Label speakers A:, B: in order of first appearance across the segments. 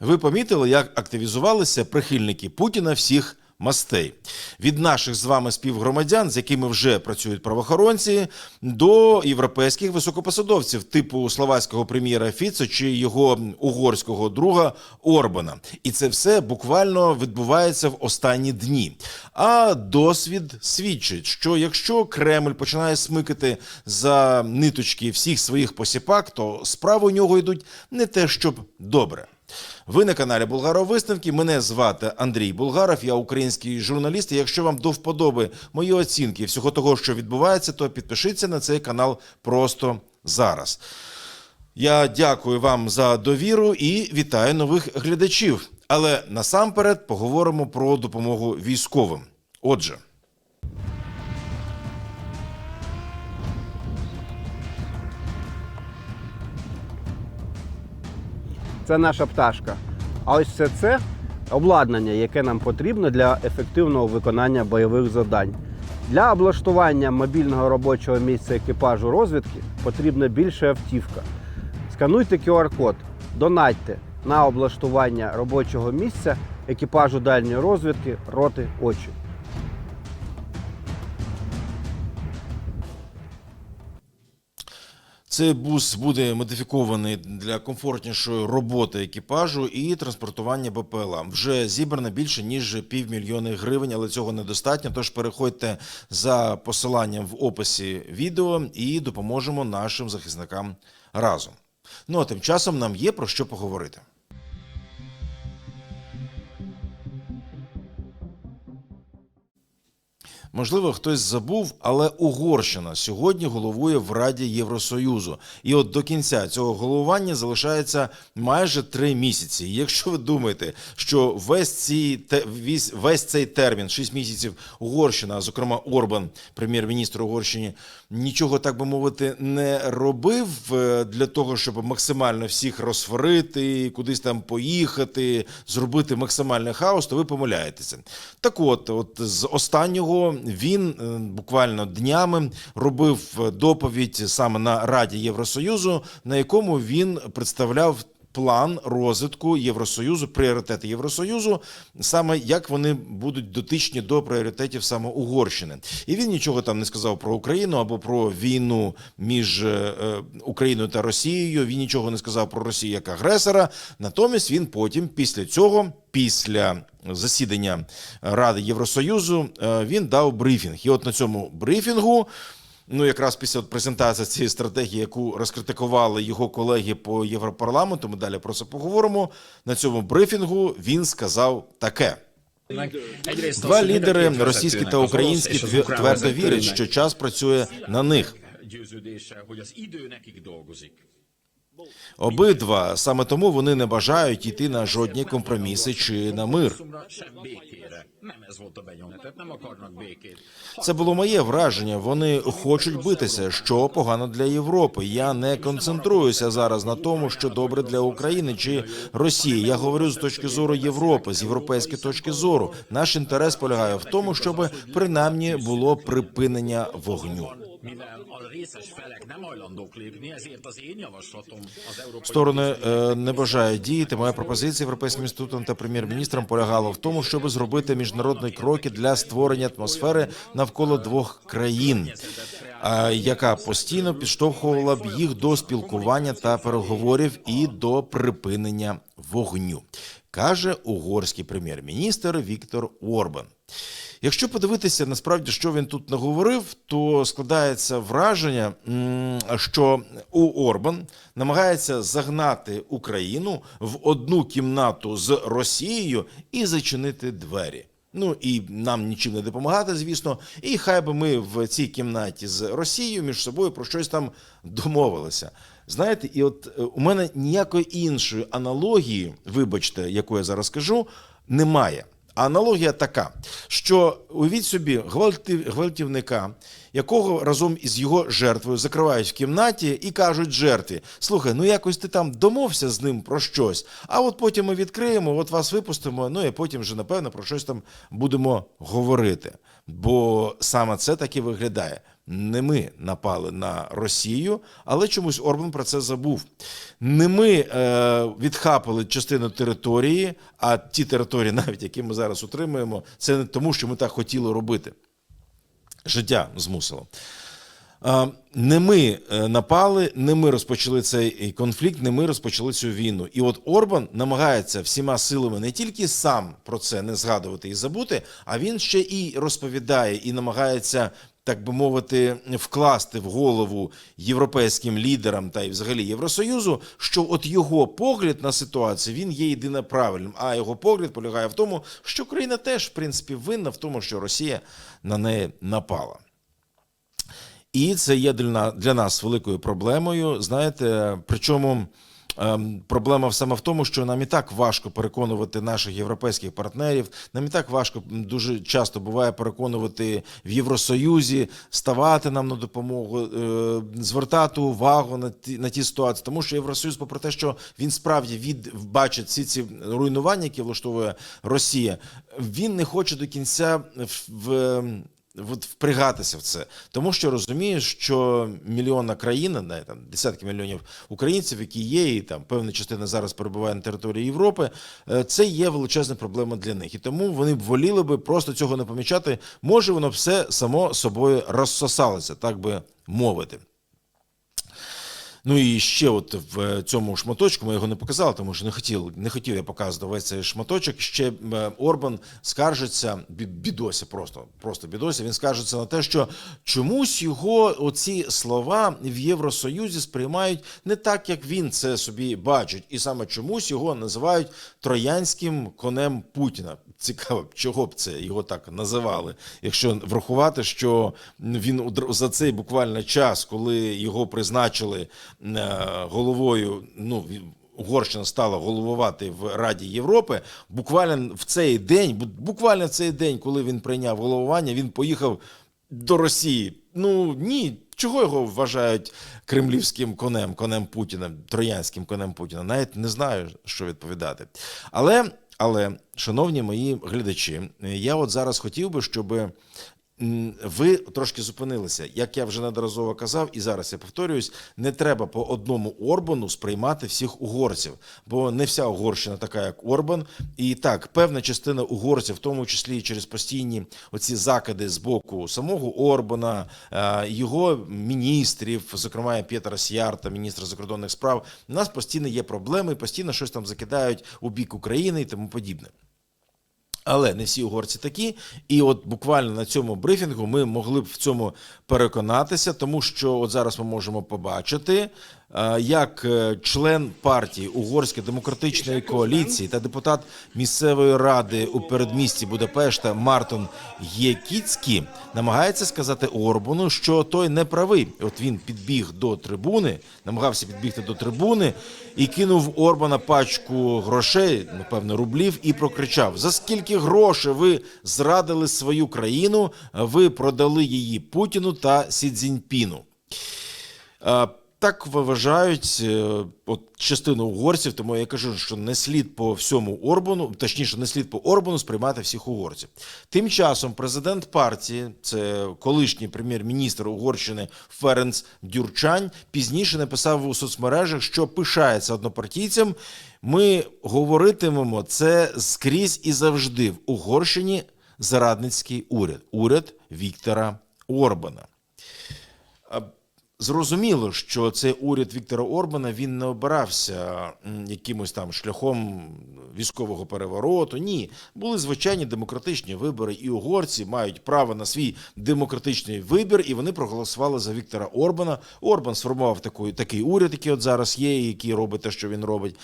A: Ви помітили, як активізувалися прихильники Путіна всіх мастей від наших з вами співгромадян, з якими вже працюють правоохоронці, до європейських високопосадовців, типу словацького прем'єра Фіцо чи його угорського друга Орбана. І це все буквально відбувається в останні дні. А досвід свідчить, що якщо Кремль починає смикати за ниточки всіх своїх посіпак, то справи у нього йдуть не те, щоб добре. Ви на каналі Булгаров Висновки. Мене звати Андрій Булгаров, я український журналіст. І якщо вам до вподоби мої оцінки всього того, що відбувається, то підпишіться на цей канал просто зараз. Я дякую вам за довіру і вітаю нових глядачів. Але насамперед поговоримо про допомогу військовим. Отже.
B: Це наша пташка. А ось все це обладнання, яке нам потрібно для ефективного виконання бойових завдань. Для облаштування мобільного робочого місця екіпажу розвідки потрібна більше автівка. Скануйте QR-код, донатьте на облаштування робочого місця екіпажу дальньої розвідки роти очі.
A: Цей бус буде модифікований для комфортнішої роботи екіпажу і транспортування БПЛА. Вже зібрано більше ніж півмільйони гривень, але цього недостатньо. Тож переходьте за посиланням в описі відео і допоможемо нашим захисникам разом. Ну а тим часом нам є про що поговорити. Можливо, хтось забув, але Угорщина сьогодні головує в Раді Євросоюзу. І от до кінця цього головування залишається майже три місяці. І якщо ви думаєте, що весь цей, весь, цей термін, 6 місяців, Угорщина, а зокрема Орбан, прем'єр-міністр Угорщини, нічого так би мовити не робив е, для того, щоб максимально всіх розсварити, кудись там поїхати, зробити максимальний хаос, то ви помиляєтеся. Так от, от з останнього він е, буквально днями робив доповідь саме на Раді Євросоюзу, на якому він представляв. План розвитку Євросоюзу, пріоритети Євросоюзу, саме як вони будуть дотичні до пріоритетів саме Угорщини, і він нічого там не сказав про Україну або про війну між е, е, Україною та Росією. Він нічого не сказав про Росію як агресора. Натомість він потім, після цього, після засідання Ради Євросоюзу, е, він дав брифінг. І от на цьому брифінгу. Ну, якраз після презентації цієї стратегії, яку розкритикували його колеги по Європарламенту, ми далі про це поговоримо. На цьому брифінгу він сказав таке: два лідери російські та українські твердо вірять, що час працює на них. Обидва саме тому вони не бажають йти на жодні компроміси чи на мир. Це було моє враження. Вони хочуть битися, що погано для Європи. Я не концентруюся зараз на тому, що добре для України чи Росії. Я говорю з точки зору Європи, з європейської точки зору. Наш інтерес полягає в тому, щоб принаймні було припинення вогню.
C: Mivel a részes felek nem hajlandók lépni, ezért az én javaslatom az Európai
A: Сторони е, не бажають діяти. Моя пропозиція європейським інститутом та прем'єр-міністрам полягала в тому, щоб зробити міжнародні кроки для створення атмосфери навколо двох країн, а, яка постійно підштовхувала б їх до спілкування та переговорів і до припинення вогню, каже угорський прем'єр-міністр Віктор Орбан. Якщо подивитися насправді, що він тут наговорив, то складається враження, що у Орбан намагається загнати Україну в одну кімнату з Росією і зачинити двері. Ну і нам нічим не допомагати, звісно. І хай би ми в цій кімнаті з Росією між собою про щось там домовилися. Знаєте, і от е, у мене ніякої іншої аналогії, вибачте, яку я зараз кажу, немає. Аналогія така, що уявіть собі гвалтів, гвалтівника, якого разом із його жертвою закривають в кімнаті і кажуть жертві: слухай, ну якось ти там домовся з ним про щось, а от потім ми відкриємо, от вас випустимо, ну і потім вже напевно про щось там будемо говорити. Бо саме це так і виглядає. Не ми напали на Росію, але чомусь Орбан про це забув. Не ми е, відхапали частину території, а ті території, навіть які ми зараз утримуємо, це не тому, що ми так хотіли робити. Життя змусило. А, Не ми е, напали, не ми розпочали цей конфлікт, не ми розпочали цю війну. І от Орбан намагається всіма силами не тільки сам про це не згадувати і забути, а він ще і розповідає і намагається. Так би мовити, вкласти в голову європейським лідерам та й взагалі Євросоюзу, що от його погляд на ситуацію він є єдине правильним. А його погляд полягає в тому, що Україна теж в принципі винна в тому, що Росія на неї напала. І це є для нас великою проблемою. Знаєте, причому ем, проблема саме в тому, що нам і так важко переконувати наших європейських партнерів. Нам і так важко дуже часто буває переконувати в Євросоюзі, ставати нам на допомогу, е, звертати увагу на ті на ті ситуації. Тому що Євросоюз, попри те, що він справді від бачить всі ці руйнування, які влаштовує Росія, він не хоче до кінця в. в от впрягатися в це, тому що розумієш, що мільйонна країна, не там десятки мільйонів українців, які є, і там певна частина зараз перебуває на території Європи. е, Це є величезна проблема для них, і тому вони б воліли би просто цього не помічати. Може, воно все само собою розсосалося, так би мовити. Ну і ще, от в цьому шматочку ми його не показали, тому що не хотів, не хотів я показувати весь цей шматочок. Ще е, Орбан скаржиться, бі- бідося, просто просто бідося. Він скаржиться на те, що чомусь його оці слова в Євросоюзі сприймають не так, як він це собі бачить, і саме чомусь його називають троянським конем Путіна. Цікаво, чого б це його так називали, якщо врахувати, що він за цей буквально час, коли його призначили е, головою, ну Угорщина стала головувати в Раді Європи. Буквально в цей день, буквально в цей день, коли він прийняв головування, він поїхав до Росії. Ну ні, чого його вважають кремлівським конем, конем Путіна, троянським конем Путіна? Навіть не знаю, що відповідати. Але, але, шановні мої глядачі, я от зараз хотів би, щоб ви трошки зупинилися. Як я вже неодноразово казав, і зараз я повторююсь, не треба по одному Орбану сприймати всіх угорців, бо не вся Угорщина така, як Орбан. І так, певна частина угорців, в тому числі через постійні оці закиди з боку самого Орбана, е, його міністрів, зокрема і П'єтра Сярта, міністра закордонних справ, у нас постійно є проблеми, постійно щось там закидають у бік України і тому подібне. Але не всі угорці такі, і от буквально на цьому брифінгу ми могли б в цьому переконатися, тому що от зараз ми можемо побачити, як е, член партії Угорської демократичної коаліції та депутат місцевої ради у передмісті Будапешта Мартон Єкіцький намагається сказати Орбану, що той не правий. От він підбіг до трибуни, намагався підбігти до трибуни і кинув Орбана пачку грошей, напевно, рублів, і прокричав: За скільки грошей ви зрадили свою країну? Ви продали її Путіну та Сі Цзіньпіну. Так вважають е, от частину угорців, тому я кажу, що не слід по всьому Орбану, точніше, не слід по Орбану сприймати всіх угорців. Тим часом президент партії, це колишній прем'єр-міністр Угорщини Ференц Дюрчань, пізніше написав у соцмережах, що пишається однопартійцям. Ми говоритимемо це скрізь і завжди в Угорщині зарадницький уряд, уряд Віктора Орбана. Зрозуміло, що цей уряд Віктора Орбана він не обирався якимось там шляхом військового перевороту. Ні, були звичайні демократичні вибори, і угорці мають право на свій демократичний вибір, і вони проголосували за Віктора Орбана. Орбан сформував такий, такий уряд, який от зараз є, і який робить те, що він робить.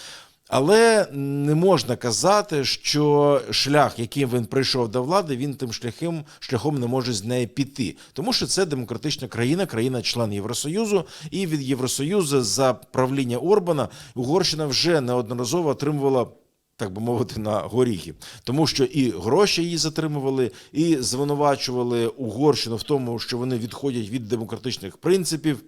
A: Але не можна казати, що шлях, яким він прийшов до влади, він тим шляхом шляхом не може з неї піти, тому що це демократична країна, країна-член Євросоюзу, і від Євросоюзу за правління Орбана Угорщина вже неодноразово отримувала. Так би мовити, на горіхи, тому що і гроші її затримували, і звинувачували Угорщину в тому, що вони відходять від демократичних принципів.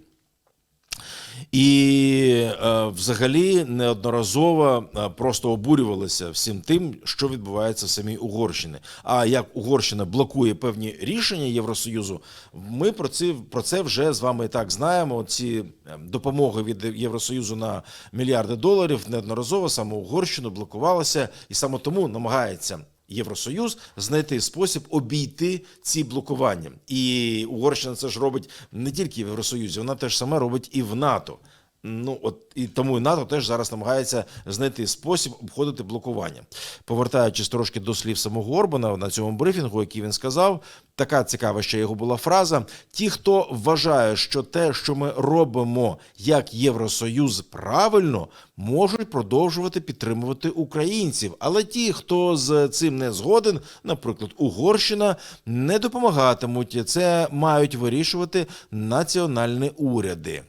A: І е, взагалі неодноразово е, просто обурювалися всім тим, що відбувається в самій Угорщині. А як Угорщина блокує певні рішення Євросоюзу, ми про це, про це вже з вами і так знаємо. Ці е, допомоги від Євросоюзу на мільярди доларів неодноразово саме Угорщину блокувалася, і саме тому намагається Євросоюз знайти спосіб обійти ці блокування. І Угорщина це ж робить не тільки в Євросоюзі, вона теж саме робить і в НАТО. Ну от і тому НАТО теж зараз намагається знайти спосіб обходити блокування. Повертаючись трошки до слів самого Орбана на цьому брифінгу, який він сказав, така цікава ще його була фраза: ті, хто вважає, що те, що ми робимо як Євросоюз, правильно, можуть продовжувати підтримувати українців. Але ті, хто з цим не згоден, наприклад, Угорщина, не допомагатимуть. Це мають вирішувати національні уряди.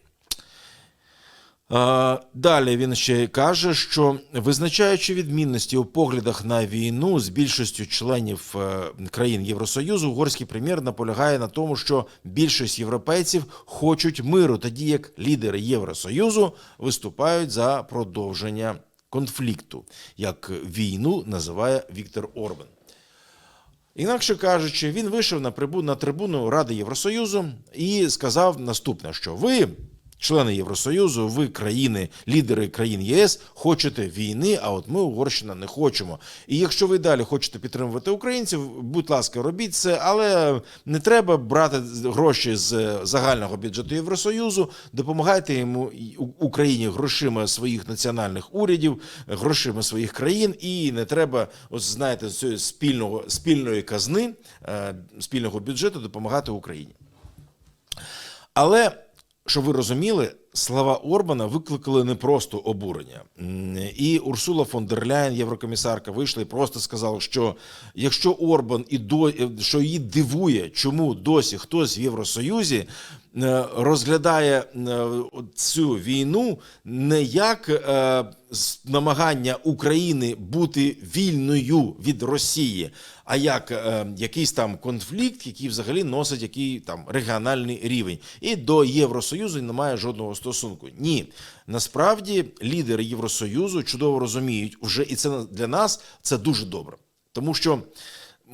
A: Далі він ще каже, що визначаючи відмінності у поглядах на війну з більшістю членів е, країн Євросоюзу, угорський прем'єр наполягає на тому, що більшість європейців хочуть миру, тоді як лідери Євросоюзу виступають за продовження конфлікту, як війну називає Віктор Орбан. Інакше кажучи, він вийшов на трибуну Ради Євросоюзу і сказав наступне: що ви, члени Євросоюзу, ви країни, лідери країн ЄС, хочете війни, а от ми, Угорщина, не хочемо. І якщо ви далі хочете підтримувати українців, будь ласка, робіть це, але не треба брати гроші з загального бюджету Євросоюзу, допомагайте йому Україні грошима своїх національних урядів, грошима своїх країн, і не треба, ось знаєте, цієї спільного спільної казни, е, спільного бюджету допомагати Україні. Але щоб ви розуміли, слова Орбана викликали не просто обурення. І Урсула фон дер Ляєн, єврокомісарка, вийшла і просто сказала, що якщо Орбан і до що її дивує, чому досі хтось в Євросоюзі е, розглядає е, цю війну не як е, намагання України бути вільною від Росії, а як е, якийсь там конфлікт, який взагалі носить який там регіональний рівень, і до Євросоюзу немає жодного стосунку. Ні, насправді лідери Євросоюзу чудово розуміють вже, і це для нас це дуже добре, тому що.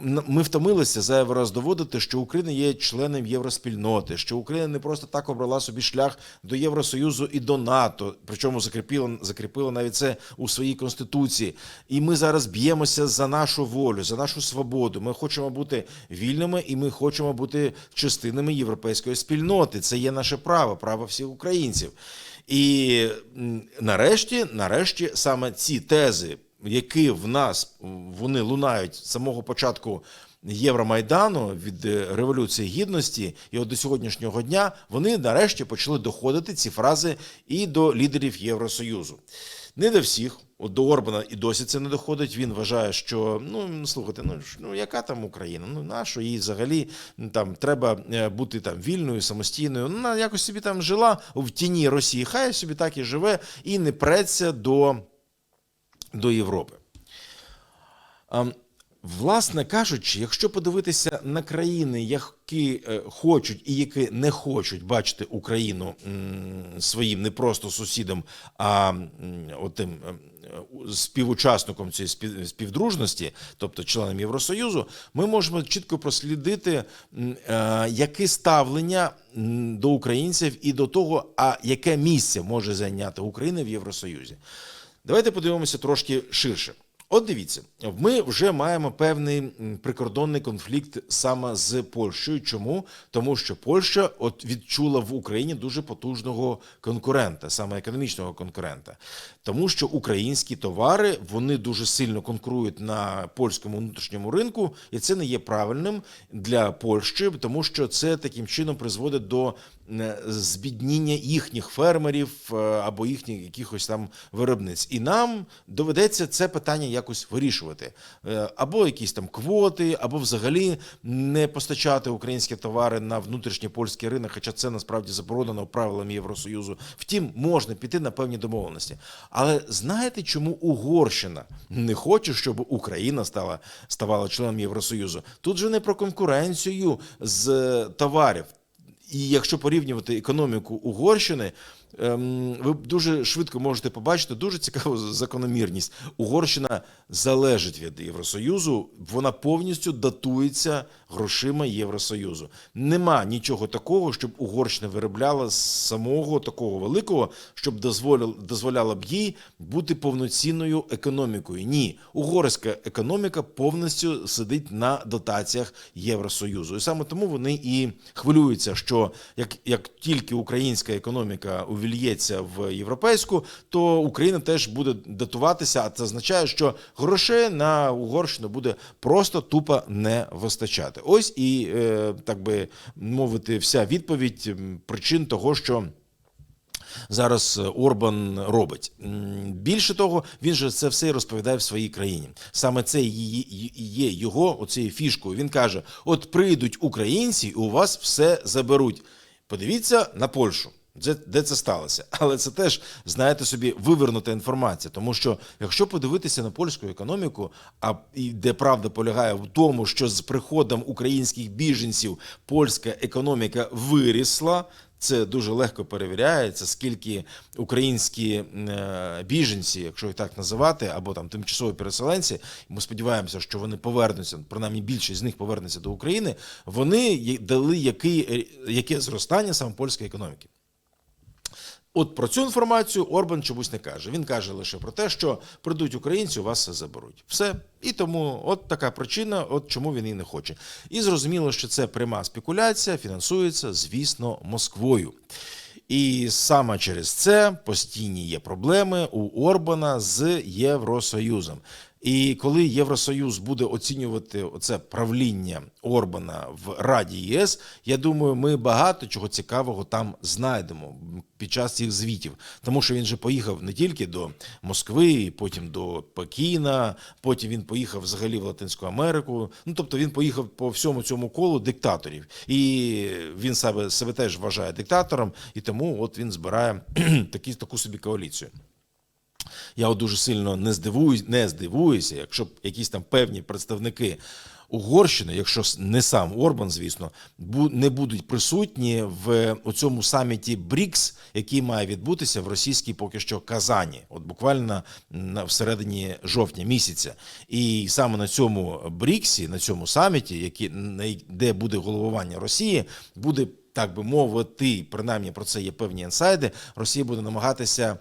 A: Ми втомилися зайвий раз доводити, що Україна є членом євроспільноти, що Україна не просто так обрала собі шлях до Євросоюзу і до НАТО, причому закріпила, закріпила навіть це у своїй конституції. І ми зараз б'ємося за нашу волю, за нашу свободу. Ми хочемо бути вільними і ми хочемо бути частинами європейської спільноти. Це є наше право, право всіх українців. І нарешті, нарешті, саме ці тези які в нас вони лунають з самого початку Євромайдану від е, Революції Гідності, і от до сьогоднішнього дня вони нарешті почали доходити ці фрази і до лідерів Євросоюзу. Не до всіх, от до Орбана і досі це не доходить. Він вважає, що ну слухайте, ну ну яка там Україна? Ну нащо їй взагалі там треба е, бути там вільною, самостійною? Ну якось собі там жила в тіні Росії. Хай собі так і живе і не преться до до Європи. Власне кажучи, якщо подивитися на країни, які е, хочуть і які не хочуть бачити Україну своїм не просто сусідом, а отим ем, е, співучасником цієї спів- співдружності, тобто членом Євросоюзу, ми можемо чітко прослідити, е, яке ставлення до українців і до того, а яке місце може зайняти Україна в Євросоюзі. Давайте подивимося трошки ширше. От дивіться, ми вже маємо певний прикордонний конфлікт саме з Польщею. Чому? Тому що Польща от відчула в Україні дуже потужного конкурента, саме економічного конкурента. Тому що українські товари вони дуже сильно конкурують на польському внутрішньому ринку, і це не є правильним для Польщі, тому що це таким чином призводить до е, збідніння їхніх фермерів е, або їхніх якихось там виробниць. І нам доведеться це питання якось вирішувати. Е, Або якісь там квоти, або взагалі не постачати українські товари на внутрішній польський ринок, хоча це насправді заборонено правилами Євросоюзу. Втім, можна піти на певні домовленості. Але знаєте, чому Угорщина не хоче, щоб Україна стала ставала членом Євросоюзу? Тут же не про конкуренцію з е, товарів. І якщо порівнювати економіку Угорщини, ем, ви дуже швидко можете побачити дуже цікаву закономірність. Угорщина залежить від Євросоюзу, вона повністю датується грошима Євросоюзу. Нема нічого такого, щоб Угорщина виробляла самого такого великого, щоб дозволяло б їй бути повноцінною економікою. Ні, угорська економіка повністю сидить на дотаціях Євросоюзу. І саме тому вони і хвилюються, що як, як тільки українська економіка увільється в європейську, то Україна теж буде датуватися. А це означає, що грошей на Угорщину буде просто тупо не вистачати. Ось і е, так би мовити, вся відповідь причин того, що. Зараз Орбан робить більше того, він же це все розповідає в своїй країні. Саме це і є його оцією фішкою. Він каже: от прийдуть українці, і у вас все заберуть. Подивіться на Польщу. Де, це сталося? Але це теж, знаєте собі, вивернута інформація. Тому що якщо подивитися на польську економіку, а і де правда полягає в тому, що з приходом українських біженців польська економіка вирісла, це дуже легко перевіряється, скільки українські е, біженці, якщо їх так називати, або там тимчасові переселенці, ми сподіваємося, що вони повернуться, принаймні більшість з них повернеться до України. Вони дали який, е, яке зростання саме польської економіки. От про цю інформацію Орбан чомусь не каже. Він каже лише про те, що прийдуть українці, у вас все заберуть. Все. І тому от така причина, от чому він і не хоче. І зрозуміло, що це пряма спекуляція, фінансується, звісно, Москвою. І саме через це постійні є проблеми у Орбана з Євросоюзом. І коли Євросоюз буде оцінювати оце правління Орбана в Раді ЄС, я думаю, ми багато чого цікавого там знайдемо під час цих звітів. Тому що він же поїхав не тільки до Москви, потім до Пекіна, потім він поїхав взагалі в Латинську Америку. Ну тобто він поїхав по всьому цьому колу диктаторів. І він себе, себе теж вважає диктатором, і тому от він збирає такі, таку собі коаліцію. Я от дуже сильно не здивуюсь, не здивуюся, якщо б якісь там певні представники Угорщини, якщо не сам Орбан, звісно, не будуть присутні в цьому саміті БРІКС, який має відбутися в російській поки що Казані, от буквально всередині жовтня місяця. І саме на цьому БРІКСі, на цьому саміті, який де буде головування Росії, буде так би мовити, принаймні про це є певні інсайди. Росія буде намагатися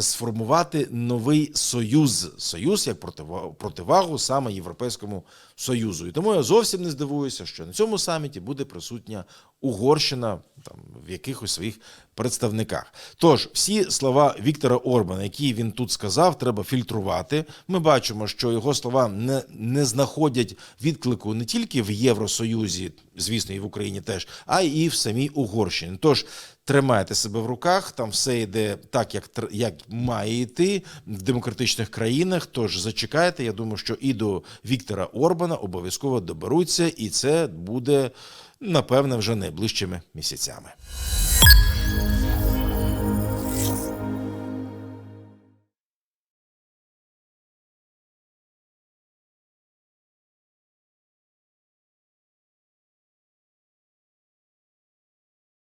A: сформувати новий союз, союз як протива- противагу саме Європейському Союзу. І тому я зовсім не здивуюся, що на цьому саміті буде присутня Угорщина там в якихось своїх представниках. Тож всі слова Віктора Орбана, які він тут сказав, треба фільтрувати. Ми бачимо, що його слова не, не знаходять відклику не тільки в Євросоюзі, звісно, і в Україні теж, а і в самій Угорщині. Тож тримайте себе в руках, там все йде так, як, як має йти в демократичних країнах. Тож зачекайте. Я думаю, що і до Віктора Орбана обов'язково доберуться, і це буде напевне вже найближчими місяцями.